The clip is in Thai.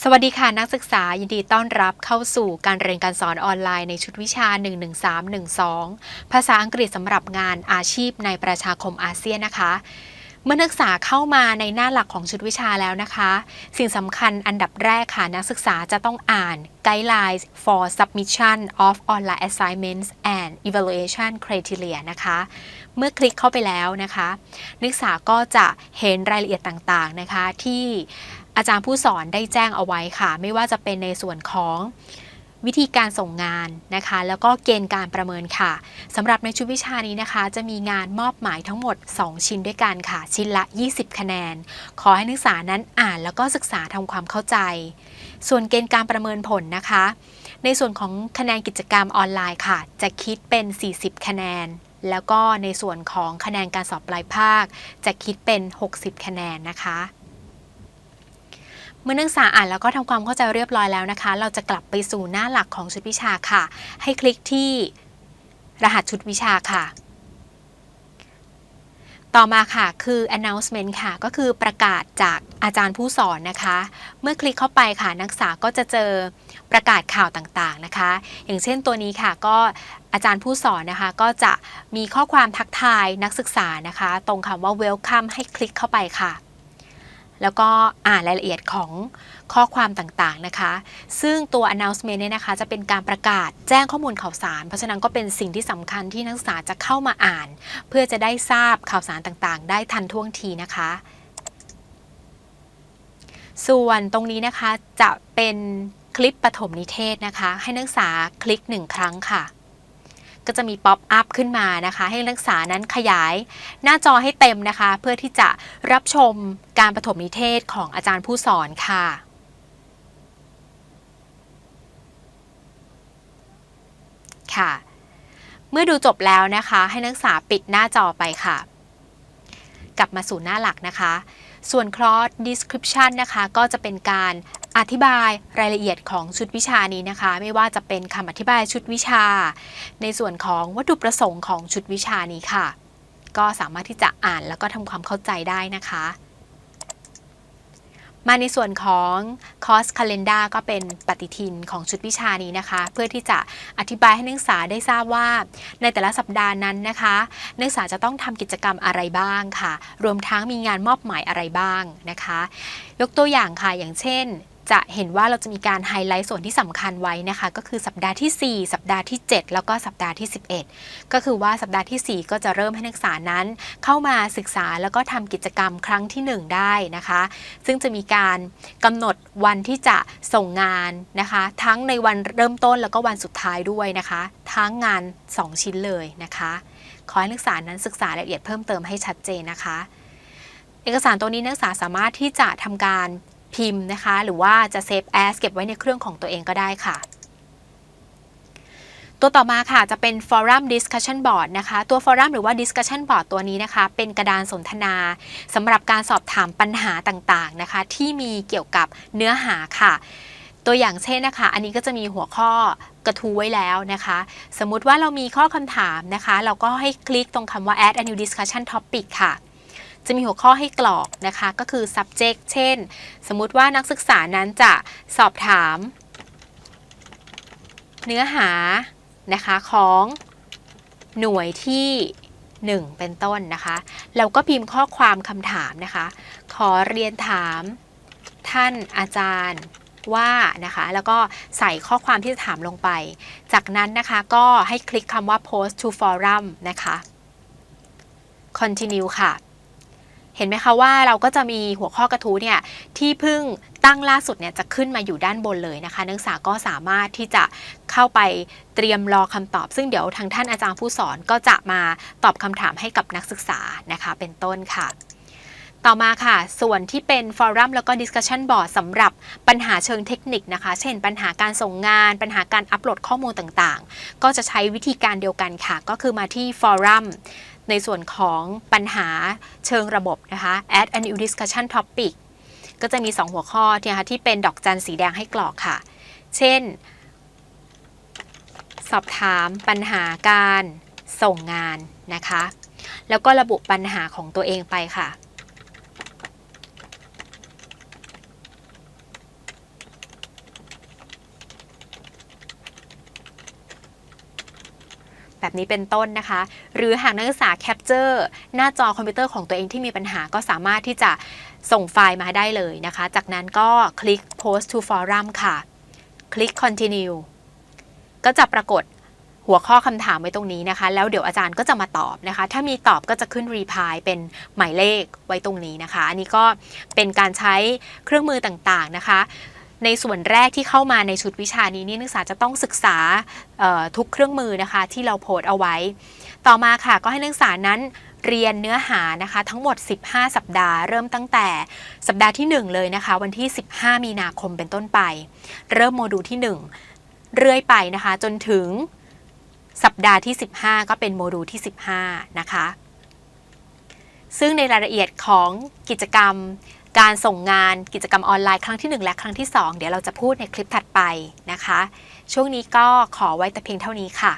สวัสดีค่ะนักศึกษายินดีต้อนรับเข้าสู่การเรียนการสอนออนไลน์ในชุดวิชา 11312 ภาษาอังกฤษสำหรับงานอาชีพในประชาคมอาเซียนนะคะ เมื่อนักศึกษาเข้ามาในหน้าหลักของชุดวิชาแล้วนะคะ สิ่งสำคัญอันดับแรกค่ะ นักศึกษาจะต้องอ่าน Guidelines for Submission of Online Assignments and Evaluation Criteria นะคะ เมื่อคลิกเข้าไปแล้วนะคะ นักศึกษาก็จะเห็นรายละเอียดต่างๆนะคะ ที่อาจารย์ผู้สอนได้แจ้งเอาไว้ค่ะ ไม่ว่าจะเป็นในส่วนของ วิธีการส่งงานนะคะ แล้วก็เกณฑ์การประเมินค่ะสำหรับในชุดวิชานี้นะคะ จะมีงานมอบหมายทั้งหมด 2 ชิ้นด้วยกันค่ะ ชิ้นละ 20 คะแนน ขอให้นักศึกษานั้นอ่านแล้วก็ศึกษาทำความเข้าใจ ส่วนเกณฑ์การประเมินผลนะคะ ในส่วนของคะแนนกิจกรรมออนไลน์ค่ะ จะคิดเป็น 40 คะแนนแล้วก็ในส่วนของคะแนนการสอบปลายภาค จะคิดเป็น 60 คะแนนนะคะ เมื่อนักศึกษาอ่านแล้วก็ทำความเข้าใจเรียบร้อยแล้วนะคะ เราจะกลับไปสู่หน้าหลักของชุดวิชาค่ะ ให้คลิกที่รหัสชุดวิชาค่ะ ต่อมาค่ะคือ announcement ค่ะ ก็คือประกาศจากอาจารย์ผู้สอนนะคะ เมื่อคลิกเข้าไปค่ะ นักศึกษาก็จะเจอประกาศข่าวต่างๆนะคะ อย่างเช่นตัวนี้ค่ะก็อาจารย์ผู้สอนนะคะ ก็จะมีข้อความทักทายนักศึกษานะคะ ตรงคำว่า welcome ให้คลิกเข้าไปค่ะ แล้วก็อ่านรายละเอียดของข้อความต่างๆนะคะ ซึ่งตัว announcement เนี่ยนะคะ จะเป็นการประกาศแจ้งข้อมูลข่าวสาร เพราะฉะนั้นก็เป็นสิ่งที่สำคัญที่นักศึกษาจะเข้ามาอ่าน เพื่อจะได้ทราบข่าวสารต่างๆ ได้ทันท่วงทีนะคะ ส่วนตรงนี้นะคะจะเป็นคลิปปฐมนิเทศนะคะ ให้นักศึกษาคลิกหนึ่งครั้งค่ะ ก็จะมีป๊อปอัพขึ้นมานะคะ ให้นักศึกษานั้นขยายหน้าจอให้เต็มนะคะ เพื่อที่จะรับชมการปฐมนิเทศของอาจารย์ผู้สอนค่ะค่ะ เมื่อดูจบแล้วนะคะ ให้นักศึกษาปิดหน้าจอไปค่ะ กลับมาสู่หน้าหลักนะคะ ส่วน cross description นะคะ ก็จะเป็นการ อธิบายรายละเอียดของชุดวิชานี้นะคะ ไม่ว่าจะเป็นคำอธิบายชุดวิชา ในส่วนของวัตถุประสงค์ของชุดวิชานี้ค่ะ ก็สามารถที่จะอ่านแล้วก็ทำความเข้าใจได้นะคะ มาในส่วนของ course calendar ก็เป็นปฏิทินของชุดวิชานี้นะคะ เพื่อที่จะอธิบายให้นักศึกษาได้ทราบว่า ในแต่ละสัปดาห์นั้นนะคะ นักศึกษาจะต้องทำกิจกรรมอะไรบ้างค่ะ รวมทั้งมีงานมอบหมายอะไรบ้างนะคะ ยกตัวอย่างค่ะอย่างเช่น จะเห็นว่าเราจะมีการไฮไลท์ส่วนที่สำคัญไว้นะคะ ก็คือสัปดาห์ที่ 4 สัปดาห์ที่ 7 แล้วก็สัปดาห์ที่ 11 ก็คือว่าสัปดาห์ที่ 4 ก็จะเริ่มให้นักศึกษานั้น เข้ามาศึกษาแล้วก็ทำกิจกรรมครั้งที่ 1 ได้นะคะ ซึ่งจะมีการกำหนดวันที่จะส่งงานนะคะ ทั้งในวันเริ่มต้นแล้วก็วันสุดท้ายด้วยนะคะ ทั้งงาน 2 ชิ้นเลยนะคะ ขอให้นักศึกษานั้นศึกษารายละเอียดเพิ่มเติมให้ชัดเจนนะคะ เอกสารตัวนี้นักศึกษาสามารถที่จะทำการ พิมพ์นะคะ หรือว่าจะเซฟแอสเก็บไว้ในเครื่องของตัวเองก็ได้ค่ะตัวต่อมาค่ะจะเป็น Forum Discussion Board นะคะตัว Forum หรือว่า Discussion Board ตัวนี้นะคะ เป็นกระดานสนทนาสำหรับการสอบถามปัญหาต่างๆนะคะ ที่มีเกี่ยวกับเนื้อหาค่ะ ตัวอย่างเช่นนะคะ อันนี้ก็จะมีหัวข้อกระทู้ไว้แล้วนะคะ สมมุติว่าเรามีข้อคำถามนะคะ เราก็ให้คลิกตรงคำว่า add a new discussion topic ค่ะ จะมีหัวข้อให้กรอกนะคะก็คือ subject เช่น สมมุติว่านักศึกษานั้นจะสอบถาม เนื้อหานะคะของหน่วยที่ 1 เป็นต้นนะคะ เราก็พิมพ์ข้อความคำถามนะคะ ขอเรียนถามท่านอาจารย์ว่านะคะ แล้วก็ใส่ข้อความที่จะถามลงไป จากนั้นนะคะก็ให้คลิกคำว่า post to forum นะคะ continue ค่ะ เห็นไหมคะว่าเราก็จะมีหัวข้อกระทู้เนี่ยที่เพิ่งตั้งล่าสุดเนี่ยจะขึ้นมาอยู่ด้านบนเลยนะคะ นักศึกษาก็สามารถที่จะเข้าไปเตรียมรอคำตอบ ซึ่งเดี๋ยวทางท่านอาจารย์ผู้สอนก็จะมาตอบคำถามให้กับนักศึกษานะคะ เป็นต้นค่ะต่อมาค่ะ ส่วนที่เป็นฟอรัมแล้วก็ discussion board สำหรับปัญหาเชิงเทคนิคนะคะ เช่น ปัญหาการส่งงาน ปัญหาการอัปโหลดข้อมูลต่างๆ ก็จะใช้วิธีการเดียวกันค่ะ ก็คือมาที่ฟอรัม ในส่วนของปัญหาเชิงระบบนะคะ add a new discussion topic ก็จะมี 2 หัวข้อที่นะคะที่เป็นดอกจันสีแดงให้กรอกค่ะ เช่น สอบถามปัญหาการส่งงานนะคะ แล้วก็ระบุปัญหาของตัวเองไปค่ะ แบบนี้เป็นต้นนะคะ หรือหากนักศึกษาแคปเจอร์หน้าจอคอมพิวเตอร์ของตัวเองที่มีปัญหาก็สามารถที่จะส่งไฟล์มาได้เลยนะคะ จากนั้นก็คลิก post to forum ค่ะ คลิก continue ก็จะปรากฏหัวข้อคำถามไว้ตรงนี้นะคะ แล้วเดี๋ยวอาจารย์ก็จะมาตอบนะคะ ถ้ามีตอบก็จะขึ้น reply เป็นหมายเลขไว้ตรงนี้นะคะ อันนี้ก็เป็นการใช้เครื่องมือต่างๆนะคะ ในส่วนแรกที่เข้ามาในชุดวิชานี้นี่นักศึกษาจะต้องศึกษาทุกเครื่องมือนะคะที่เราโพสเอาไว้ ต่อมาค่ะก็ให้นักศึกษานั้นเรียนเนื้อหานะคะทั้งหมด 15 สัปดาห์ เริ่มตั้งแต่สัปดาห์ที่ 1 เลยนะคะ วันที่ 15 มีนาคมเป็นต้นไป เริ่มโมดูลที่ 1 เรื่อยไปนะคะ จนถึงสัปดาห์ที่ 15 ก็เป็นโมดูลที่ 15 นะคะ ซึ่งในรายละเอียดของกิจกรรม การส่งงานกิจกรรมออนไลน์ครั้งที่ 1 และครั้งที่ 2 เดี๋ยวเราจะพูดในคลิปถัดไปนะคะ ช่วงนี้ก็ขอไว้แต่เพียงเท่านี้ค่ะ